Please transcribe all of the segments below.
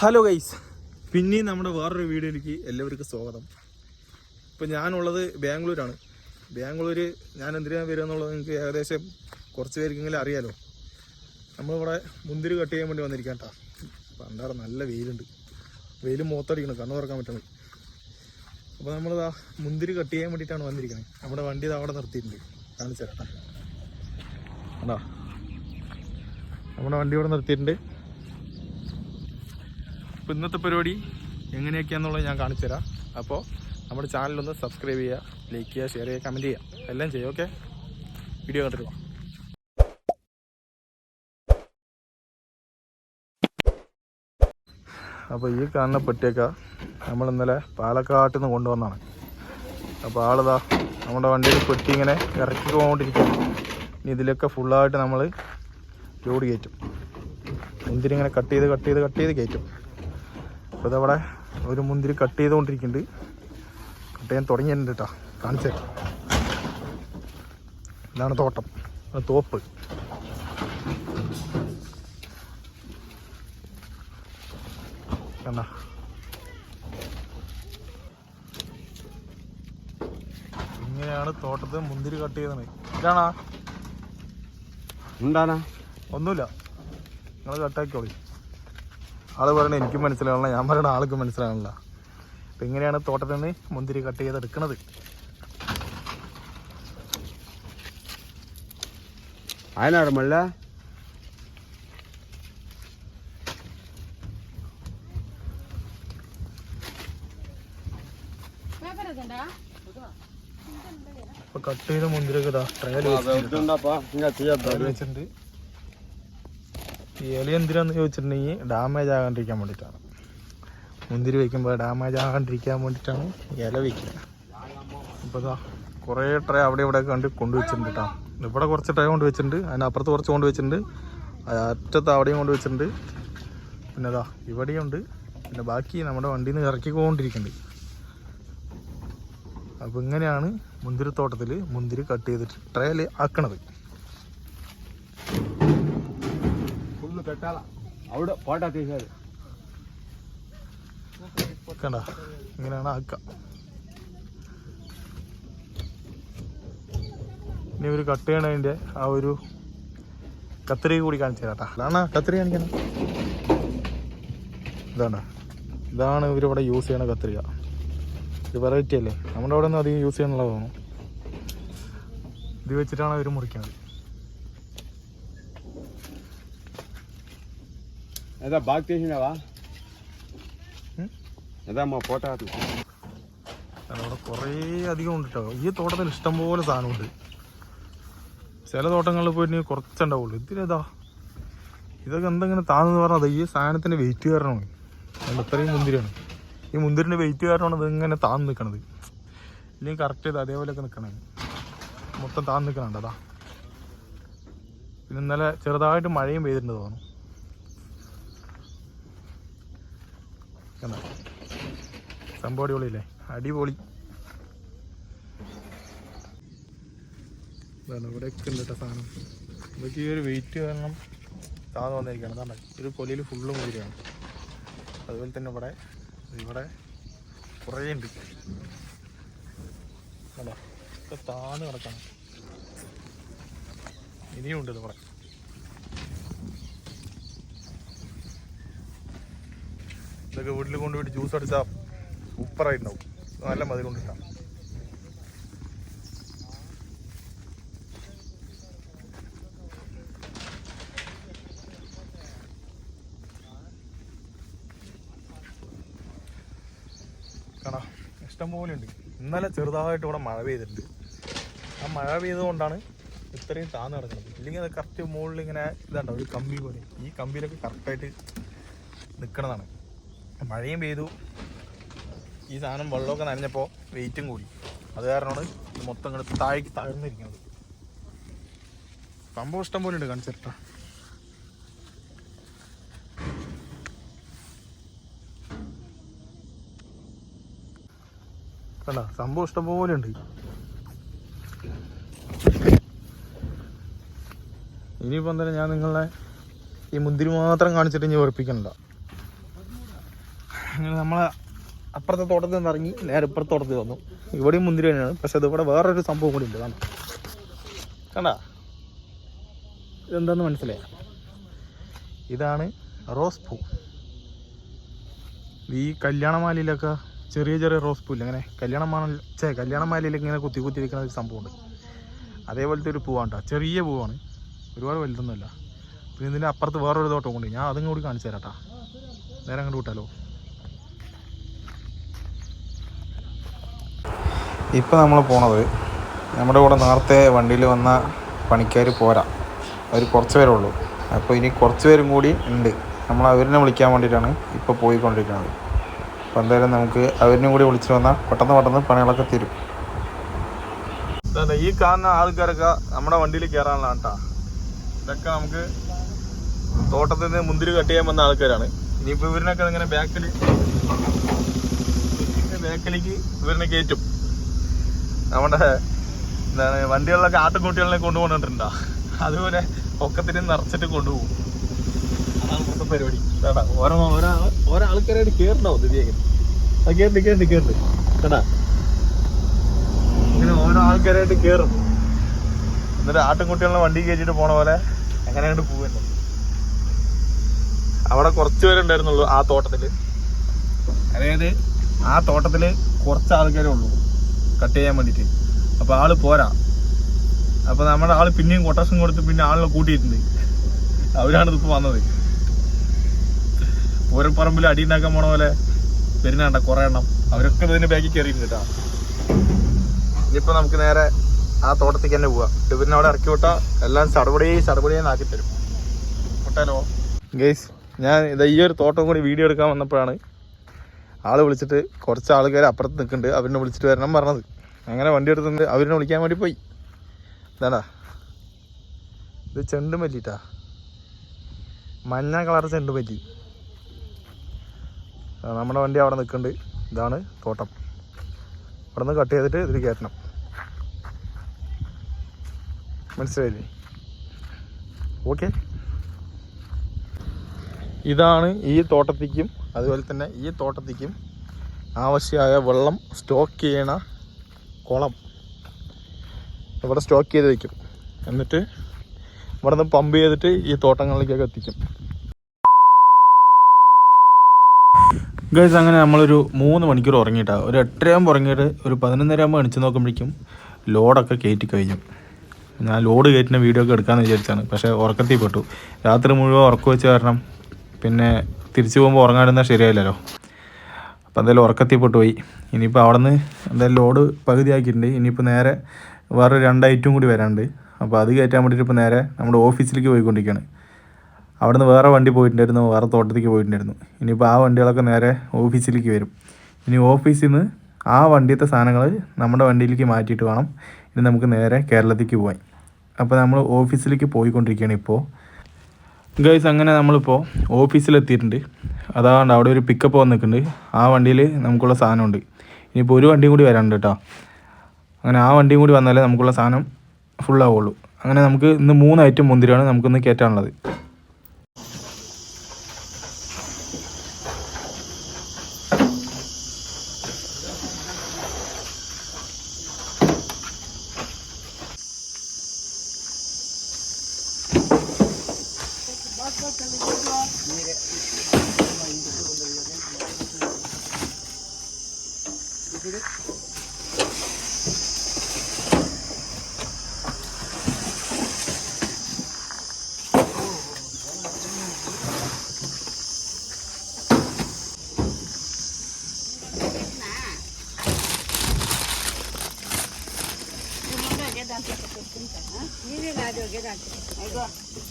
Hello guys പിന്നെയും നമ്മുടെ വേറൊരു വീഡിയോയിലേക്ക് എല്ലാവർക്കും സ്വാഗതം. ഇപ്പം ഞാനുള്ളത് ബാംഗ്ലൂരാണ്. ബാംഗ്ലൂർ ഞാൻ എന്തിനാണ് വരിക എന്നുള്ളത് നിങ്ങൾക്ക് ഏകദേശം കുറച്ച് പേർക്കെങ്കിലും അറിയാലോ. നമ്മളിവിടെ മുന്തിരി കട്ട് ചെയ്യാൻ വേണ്ടി വന്നിരിക്കാം കേട്ടോ പണ്ടാറ നല്ല വെയിലുണ്ട്. വെയിൽ മൂത്തടിക്കണം കണ്ണു തുറക്കാൻ പറ്റണം അപ്പോൾ നമ്മളിതാ മുന്തിരി കട്ട് ചെയ്യാൻ വേണ്ടിയിട്ടാണ് വന്നിരിക്കുന്നത് നമ്മുടെ വണ്ടി ഇത് അവിടെ നിർത്തിയിട്ടുണ്ട്. കാണിച്ചു തരാം ട്ടാ. കണ്ടോ? നമ്മുടെ വണ്ടി ഇവിടെ നിർത്തിയിട്ടുണ്ട്. അപ്പോൾ ഇന്നത്തെ പരിപാടി എങ്ങനെയൊക്കെയാണെന്നുള്ളത് ഞാൻ കാണിച്ചു തരാം അപ്പോൾ നമ്മുടെ ചാനലൊന്ന് സബ്സ്ക്രൈബ് ചെയ്യുക ലൈക്ക് ചെയ്യുക ഷെയർ ചെയ്യുക കമന്റ് ചെയ്യുക. എല്ലാം ചെയ്യുക ഓക്കെ വീഡിയോ കണ്ടിട്ട് അപ്പോൾ ഈ കാണുന്ന പെട്ടിയൊക്കെ നമ്മൾ ഇന്നലെ പാലക്കാട്ടിൽ നിന്ന് കൊണ്ടുവന്നാണ്. അപ്പോൾ ആളിതാ നമ്മുടെ വണ്ടിയിൽ പെട്ടി ഇങ്ങനെ ഇറക്കി പോകൊണ്ടിരിക്കും ഇനി ഇതിലൊക്കെ ഫുള്ളായിട്ട് നമ്മൾ ലോഡ് കയറ്റും. എന്തിനിങ്ങനെ കട്ട് ചെയ്ത് കട്ട് ചെയ്ത് കട്ട് ചെയ്ത് കയറ്റും? അപ്പോൾ ഇതവിടെ ഒരു മുന്തിരി കട്ട് ചെയ്തുകൊണ്ടിരിക്കുന്നുണ്ട്. കട്ട് ചെയ്യാൻ തുടങ്ങിയിട്ടുണ്ട് കേട്ടോ കാണിച്ചേ ഇതാണ് തോട്ടം. തോപ്പ്. കണ്ട? ഇങ്ങനെയാണ് തോട്ടത്തിൽ മുന്തിരി കട്ട് ചെയ്തത് ഇതാണാ? എന്താണ്? ഒന്നുമില്ല. നിങ്ങൾ കട്ടാക്കിക്കോളി ആൾ പറയണ എനിക്കും മനസ്സിലാവണില്ല. ഞാൻ പറയണ ആൾക്കും മനസ്സിലാവണില്ല. അപ്പം ഇങ്ങനെയാണ് തോട്ടത്തിൽ നിന്ന് മുന്തിരി കട്ട് ചെയ്തെടുക്കുന്നത് അപ്പൊ കട്ട് ചെയ്ത മുന്തിരിയൊക്കെ ഇതാ ട്രയൽ വെച്ചിട്ടുണ്ട്. ഈ എലി എന്തിനാന്ന് ചോദിച്ചിട്ടുണ്ടെങ്കിൽ ഡാമേജ് ആകാണ്ടിരിക്കാൻ വേണ്ടിയിട്ടാണ്. മുന്തിരി വയ്ക്കുമ്പോൾ ഡാമേജ് ആകാണ്ടിരിക്കാൻ വേണ്ടിയിട്ടാണ് ഇല വയ്ക്കുന്നത് അപ്പോൾ ഇതാ കുറേ ട്രൈ അവിടെ ഇവിടെ കണ്ട് കൊണ്ടുവച്ചിട്ടുണ്ട് കേട്ടോ ഇവിടെ കുറച്ച് ട്രേ കൊണ്ട് വെച്ചിട്ടുണ്ട് അതിനപ്പുറത്ത് കുറച്ച് കൊണ്ട് വെച്ചിട്ടുണ്ട് അറ്റത്ത് അവിടെയും കൊണ്ട് വെച്ചിട്ടുണ്ട്. പിന്നെ അതാ ഇവിടെയും ഉണ്ട്. പിന്നെ ബാക്കി നമ്മുടെ വണ്ടിയിൽ നിന്ന് ഇറക്കിക്കൊണ്ടിരിക്കുന്നുണ്ട്. അപ്പോൾ ഇങ്ങനെയാണ് മുന്തിരിത്തോട്ടത്തിൽ മുന്തിരി കട്ട് ചെയ്തിട്ട് ട്രയൽ ആക്കണത്. పెట్టాల ఆవిడ ఫోటో తీశారు കണ്ട ഇങ്ങനെയാണ് ആക്കുക ഇനി ഒരു കട്ട് ചെയ്യണതിൻ്റെ ആ ഒരു കത്രിക കൂടി കാണിച്ചു തരാട്ടാ അതാണ് കത്രിക കാണിക്കണം ഇതാണ് ഇതാണ് ഇവരിവിടെ യൂസ് ചെയ്യണ കത്രിക ഇത് വെറൈറ്റി അല്ലേ നമ്മുടെ അവിടെ നിന്ന് അധികം യൂസ് ചെയ്യാനുള്ള തോന്നുന്നു ഇത് വെച്ചിട്ടാണ് അവർ മുറിക്കുന്നത് ఏదో బాగా తీసినావా ഉം? ఏదో మా ఫోటో అట్లా കാരണം അവിടെ കുറേ അധികം ഉണ്ട് കേട്ടോ ഈ തോട്ടത്തിൽ ഇഷ്ടംപോലെ സാധനമുണ്ട് ചില തോട്ടങ്ങളിൽ പോയിട്ട് കുറച്ചുണ്ടാവുള്ളൂ ഇതിലേതാ ഇതൊക്കെ എന്തെങ്കിലും താന്നെന്ന് പറഞ്ഞത് ഈ സാധനത്തിന്റെ വെയിറ്റ് കാരണമാണ് അതുകൊണ്ട് ഇത്രയും മുന്തിരിയാണ് ഈ മുന്തിരിന്റെ വെയിറ്റ് കാരണമാണ് ഇത് ഇങ്ങനെ താന്ന് നിൽക്കണത് ഇല്ലെങ്കിൽ കറക്റ്റ് ചെയ്ത് അതേപോലെയൊക്കെ നിൽക്കണേ മൊത്തം താന്ന് നിൽക്കണുണ്ട് അതാ പിന്നെ ഇന്നലെ ചെറുതായിട്ട് മഴയും പെയ്തിട്ടുണ്ട് തോന്നുന്നു കണ്ടോ? സംഭവം അടിപൊളിയില്ലേ? അടിപൊളി. ഇതാണ് ഇവിടെയൊക്കെ സാധനം. ഇതൊക്കെ ഈ ഒരു വെയിറ്റ് കാരണം താന്ന് വന്നിരിക്കുകയാണ്. അതാണ് ഒരു കൊലയിൽ ഫുള്ള് മുതിരയാണ് അതുപോലെ തന്നെ ഇവിടെ ഇവിടെ കുറേ ഉണ്ട്. അല്ല ഇതൊക്കെ താന്ന് കിടക്കണം. ഇനിയും ഉണ്ട് ഇത് ഇവിടെ. ഇതൊക്കെ വീട്ടിൽ കൊണ്ടുപോയിട്ട് ജ്യൂസ് അടിച്ചാൽ സൂപ്പറായിട്ടുണ്ടാവും. നല്ല മതി കൊണ്ടിട്ടാണ് കാണാം ഇഷ്ടം ഉണ്ട്. ഇന്നലെ ചെറുതായിട്ട് ഇവിടെ മഴ പെയ്തിട്ടുണ്ട്. ആ മഴ പെയ്തുകൊണ്ടാണ് ഇത്രയും താന്ന് കിടക്കുന്നത്. ഇല്ലെങ്കിൽ അത് കറക്റ്റ് മുകളിൽ ഇങ്ങനെ ഇതാണ്ടോ ഒരു കമ്പി പോലെ. ഈ കമ്പിയിലൊക്കെ കറക്റ്റായിട്ട് നിൽക്കണതാണ് മഴയും പെയ്തു. ഈ സാധനം വെള്ളമൊക്കെ നനഞ്ഞപ്പോൾ വെയിറ്റും കൂടി. അത് കാരണമാണ് മൊത്തം ഇങ്ങോട്ട് താഴേക്ക് താഴ്ന്നിരിക്കുന്നത് സംഭവം ഇഷ്ടം പോലെ ഉണ്ട് കാണിച്ചിട്ടാ കണ്ട? സംഭവം ഇഷ്ടം പോലെ ഉണ്ട്. എന്തായാലും ഞാൻ നിങ്ങളെ ഈ മുന്തിരി മാത്രം കാണിച്ചിട്ട് ഇനി ഉറപ്പിക്കണ്ട അങ്ങനെ നമ്മൾ അപ്പുറത്തെ തോട്ടത്തിൽ നിന്ന് ഇറങ്ങി നേരെ ഇപ്പുറത്തെ തോട്ടത്തിൽ വന്നു. ഇവിടെയും മുന്തിരി തന്നെയാണ്. പക്ഷെ ഇവിടെ വേറൊരു സംഭവം കൂടി ഉണ്ട്. കാണാം. കണ്ട? ഇതെന്താന്ന് മനസ്സിലായ? ഇതാണ് റോസ് പൂ. ഈ കല്യാണമാലയിലൊക്കെ ചെറിയ ചെറിയ റോസ് പൂ ഇല്ല അങ്ങനെ കല്യാണമാല ചേ കല്യാണമാലയിലൊക്കെ ഇങ്ങനെ കുത്തി കുത്തി വെക്കുന്ന ഒരു സംഭവമുണ്ട് അതേപോലത്തെ ഒരു പൂവാണ് കേട്ടോ. ചെറിയ പൂവാണ്. ഒരുപാട് വലുതൊന്നുമല്ല. പിന്നെ ഇതിന്റെ അപ്പുറത്ത് വേറൊരു തോട്ടം കൊണ്ട് ഞാൻ അതും കൂടി കാണിച്ചു തരാം നേരെ അങ്ങോട്ട് വിട്ടാലോ? ഇപ്പം നമ്മൾ പോണത് നമ്മുടെ കൂടെ നേരത്തെ വണ്ടിയിൽ വന്ന പണിക്കാർ പോരാ. അവർ കുറച്ച് പേരേ ഉള്ളൂ. അപ്പോൾ ഇനി കുറച്ച് പേരും കൂടി ഉണ്ട്. നമ്മൾ അവരിനെ വിളിക്കാൻ വേണ്ടിയിട്ടാണ് ഇപ്പോൾ പോയിക്കൊണ്ടിരിക്കുന്നത്. അപ്പോൾ എന്തായാലും നമുക്ക് അവരിനും കൂടി വിളിച്ചു വന്നാൽ പെട്ടെന്ന് പെട്ടെന്ന് പണികളൊക്കെ തീരും. ഈ കാണുന്ന ആൾക്കാരൊക്കെ നമ്മുടെ വണ്ടിയിൽ കയറാനുള്ള ഇതൊക്കെ നമുക്ക് തോട്ടത്തിൽ നിന്ന് മുന്തിരി കട്ട് ചെയ്യാൻ വന്ന ആൾക്കാരാണ്. ഇനിയിപ്പോൾ ഇവരിനൊക്കെ ഇങ്ങനെ ബാക്കിൽ ബാക്കിലേക്ക് ഇവരിനെ കയറ്റും. നമ്മുടെ എന്താണ് വണ്ടികളിലൊക്കെ ആട്ടുംകുട്ടികളെ കൊണ്ടുപോകുന്നുണ്ടാ? അതുപോലെ ഒക്കത്തിന് നിറച്ചിട്ട് കൊണ്ടുപോകും. അതാണ് പരിപാടി. ആൾക്കാരായിട്ട് കയറണ്ടാവും ഇതിലേക്ക് അത് കേറിട്ട് കേട്ടാ? ഇങ്ങനെ ഓരോ ആൾക്കാരായിട്ട് കേറും. എന്നിട്ട് ആട്ടുംകുട്ടികളെ വണ്ടി കയറ്റിട്ട് പോണ പോലെ അങ്ങനെ അങ്ങോട്ട് പോവുന്നു. അവിടെ കുറച്ച് പേരുണ്ടായിരുന്നുള്ളൂ ആ തോട്ടത്തിൽ. അതായത് ആ തോട്ടത്തിൽ കുറച്ച് ആൾക്കാരേ ഉള്ളൂ. കട്ട് ചെയ്യാൻ വേണ്ടിട്ട് അപ്പൊ ആൾ പോരാ. അപ്പൊ നമ്മുടെ ആൾ പിന്നെയും കൊട്ടേഷൻ കൊടുത്ത് പിന്നെ ആളിനെ കൂട്ടിയിട്ടുണ്ട്. അവരാണ് ഇതിപ്പോ വന്നത്. ഓരോ പറമ്പിൽ അടി ഉണ്ടാക്കാൻ പോണ പോലെ വരുന്നുണ്ട കൊറേ എണ്ണം. അവരൊക്കെ ഇതിന്റെ ബാക്കി കയറിയിട്ടുണ്ട് കേട്ടാ. ഇനിയിപ്പോ നമുക്ക് നേരെ ആ തോട്ടത്തേക്ക് തന്നെ പോവാം. ഇവരിനെ അവിടെ ഇറക്കി വിട്ടാ എല്ലാം ചടപടി ചടപടിയെ ആക്കി തരും. വിട്ടാലോ? ഗേസ് ഞാൻ ഇതാ ഈ ഒരു തോട്ടം കൂടി വീഡിയോ എടുക്കാൻ വന്നപ്പോഴാണ് ആൾ വിളിച്ചിട്ട് കുറച്ച് ആൾക്കാർ അപ്പുറത്ത് നിൽക്കുന്നുണ്ട്. അവരിനെ വിളിച്ചിട്ട് വരണം പറഞ്ഞത്. അങ്ങനെ വണ്ടി എടുത്തുണ്ട് അവരിനെ വിളിക്കാൻ വേണ്ടി പോയി. ഇതാടാ. ഇത് ചെണ്ടുമല്ലിട്ടാ. മഞ്ഞ കളർ ചെണ്ടുമല്ലി. നമ്മുടെ വണ്ടി അവിടെ നിൽക്കുന്നുണ്ട്. ഇതാണ് തോട്ടം. അവിടെ നിന്ന് കട്ട് ചെയ്തിട്ട് ഇതിൽ കയറ്റണം. മനസ്സിലായില്ലേ? ഓക്കെ. ഇതാണ് ഈ തോട്ടത്തേക്കും അതുപോലെ തന്നെ ഈ തോട്ടത്തേക്കും ആവശ്യമായ വെള്ളം സ്റ്റോക്ക് ചെയ്യണ കുളം ഇവിടെ സ്റ്റോക്ക് ചെയ്ത് വയ്ക്കും എന്നിട്ട് ഇവിടെ നിന്ന് പമ്പ് ചെയ്തിട്ട് ഈ തോട്ടങ്ങളിലേക്കൊക്കെ എത്തിക്കും. ഗൈസ് അങ്ങനെ നമ്മളൊരു മൂന്ന് മണിക്കൂർ ഉറങ്ങിയിട്ടാണ് ഒരു എട്ടരയാകുമ്പോൾ ഉറങ്ങിയിട്ട് ഒരു പതിനൊന്നരയാകുമ്പോൾ എണിച്ച് നോക്കുമ്പോഴേക്കും ലോഡൊക്കെ കയറ്റി കഴിഞ്ഞു. ഞാൻ ലോഡ് കയറ്റുന്ന വീഡിയോ ഒക്കെ എടുക്കാമെന്ന് വിചാരിച്ചാണ്. പക്ഷേ ഉറക്കത്തിൽ പെട്ടു. രാത്രി മുഴുവൻ ഉറക്കം വെച്ച് കാരണം പിന്നെ തിരിച്ചു പോകുമ്പോൾ ഉറങ്ങാടുന്ന ശരിയായില്ലല്ലോ. അപ്പോൾ എന്തായാലും ഉറക്കത്തിൽ പോയി. ഇനിയിപ്പോൾ അവിടെ നിന്ന് എന്തായാലും ലോഡ് പകുതിയാക്കിയിട്ടുണ്ട്. ഇനിയിപ്പോൾ നേരെ വേറെ രണ്ട് ഐറ്റം കൂടി വരാനുണ്ട്. അപ്പോൾ അത് കയറ്റാൻ വേണ്ടിയിട്ട് ഇപ്പോൾ നേരെ നമ്മുടെ ഓഫീസിലേക്ക് പോയിക്കൊണ്ടിരിക്കുകയാണ് അവിടെ നിന്ന് വേറെ വണ്ടി പോയിട്ടുണ്ടായിരുന്നു. വേറെ തോട്ടത്തേക്ക് പോയിട്ടുണ്ടായിരുന്നു. ഇനിയിപ്പോൾ ആ വണ്ടികളൊക്കെ നേരെ ഓഫീസിലേക്ക് വരും. ഇനി ഓഫീസിൽ നിന്ന് ആ വണ്ടിയത്തെ സാധനങ്ങൾ നമ്മുടെ വണ്ടിയിലേക്ക് മാറ്റിയിട്ട് വേണം. ഇനി നമുക്ക് നേരെ കേരളത്തിലേക്ക് പോകാൻ അപ്പോൾ നമ്മൾ ഓഫീസിലേക്ക് പോയിക്കൊണ്ടിരിക്കുകയാണ് ഇപ്പോൾ ഗൈസ് അങ്ങനെ നമ്മളിപ്പോൾ ഓഫീസിലെത്തിയിട്ടുണ്ട്. അതാണ്ട് അവിടെ ഒരു പിക്കപ്പ് വന്ന് നിൽക്കുന്നുണ്ട്. ആ വണ്ടിയിൽ നമുക്കുള്ള സാധനമുണ്ട്. ഇനിയിപ്പോൾ ഒരു വണ്ടിയും കൂടി വരാനുണ്ട് കേട്ടോ. അങ്ങനെ ആ വണ്ടിയും കൂടി വന്നാലേ നമുക്കുള്ള സാധനം ഫുള്ളാവുള്ളൂ അങ്ങനെ നമുക്ക് ഇന്ന് മൂന്ന് ഐറ്റം മുന്തിരിയാണ് നമുക്കിന്ന് കയറ്റാനുള്ളത് 계단 계속 끊자. 이래 가지고 계단. 아이고.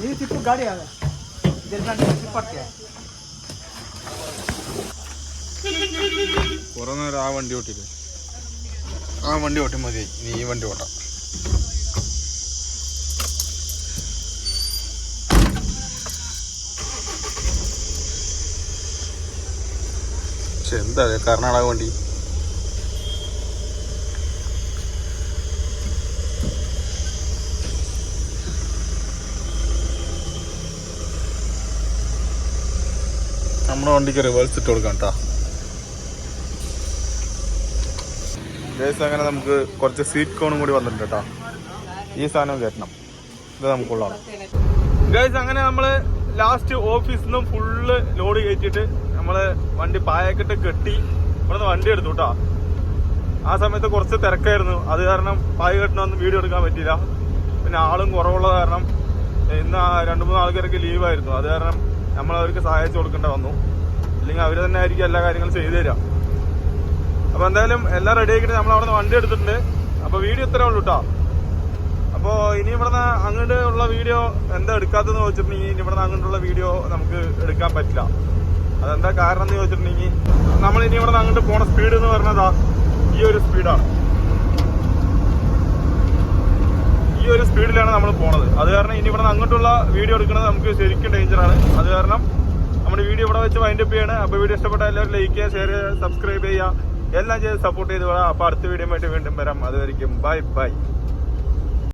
નીચે તો ગાડી આવે കുറെ നേരം ആ വണ്ടി ഓട്ടില്ല ആ വണ്ടി ഓട്ടി മതി നീ ഈ വണ്ടി ഓട്ടാം. എന്താ കർണാടക വണ്ടി? നമ്മുടെ വണ്ടിക്ക് റിവേഴ്സ് ഇട്ട് കൊടുക്കാം കേട്ടോ അങ്ങനെ നമുക്ക് കുറച്ച് സീറ്റ് കോണും കൂടി വന്നിട്ടുണ്ട് കേട്ടോ ഈ സാധനം കയറ്റണം. ഇത് നമുക്കുള്ളതാണ്. ഗൈസ് അങ്ങനെ നമ്മൾ ലാസ്റ്റ് ഓഫീസിൽ നിന്നും ഫുള്ള് ലോഡ് കയറ്റിയിട്ട് നമ്മൾ വണ്ടി പായക്കെട്ട് കെട്ടി ഇവിടുന്ന് വണ്ടി എടുത്തു കേട്ടോ ആ സമയത്ത് കുറച്ച് തിരക്കായിരുന്നു. അത് കാരണം പായ കെട്ടണമൊന്നും വീഡിയോ എടുക്കാൻ പറ്റിയില്ല. പിന്നെ ആളും കുറവുള്ളത് കാരണം ഇന്ന് രണ്ട് മൂന്ന് ആൾക്കാരൊക്കെ ലീവായിരുന്നു അത് കാരണം നമ്മൾ അവർക്ക് സഹായിച്ചു കൊടുക്കേണ്ട വന്നു. അല്ലെങ്കിൽ അവർ തന്നെ ആയിരിക്കും എല്ലാ കാര്യങ്ങളും ചെയ്തു തരാം അപ്പൊ എന്തായാലും എല്ലാം റെഡി ആക്കിയിട്ട് നമ്മൾ അവിടെ വണ്ടി എടുത്തിട്ടുണ്ട്. അപ്പൊ വീഡിയോ ഇത്രേ ഉള്ളൂ കേട്ടോ അപ്പോ ഇനി ഇവിടുന്ന് അങ്ങോട്ട് ഉള്ള വീഡിയോ എന്താ എടുക്കാത്തെന്ന് ചോദിച്ചിട്ടുണ്ടെങ്കിൽ ഇനി ഇവിടുന്ന് അങ്ങോട്ടുള്ള വീഡിയോ നമുക്ക് എടുക്കാൻ പറ്റില്ല. അതെന്താ കാരണം എന്ന് ചോദിച്ചിട്ടുണ്ടെങ്കിൽ നമ്മൾ ഇനി ഇവിടുന്ന് അങ്ങോട്ട് പോണ സ്പീഡ് എന്ന് പറഞ്ഞതാ ഈ ഒരു സ്പീഡാണ് ഈ ഒരു സ്പീഡിലാണ് നമ്മൾ പോണത്. അത് കാരണം ഇനി ഇവിടെ അങ്ങോട്ടുള്ള വീഡിയോ എടുക്കുന്നത് നമുക്ക് ശരിക്കും ഡേഞ്ചറാണ് അത് കാരണം നമ്മുടെ വീഡിയോ ഇവിടെ വെച്ച് വൈൻഡ് അപ്പ് ചെയ്യാണ്. അപ്പോൾ വീഡിയോ ഇഷ്ടപ്പെട്ട എല്ലാവരും ലൈക്ക് ചെയ്യുക ഷെയർ ചെയ്യുക സബ്സ്ക്രൈബ് ചെയ്യുക. എല്ലാം ചെയ്ത് സപ്പോർട്ട് ചെയ്ത് വിടാം. അപ്പോൾ അടുത്ത വീഡിയോ ആയിട്ട് വീണ്ടും വരാം. അതുവരെയും ബൈ ബൈ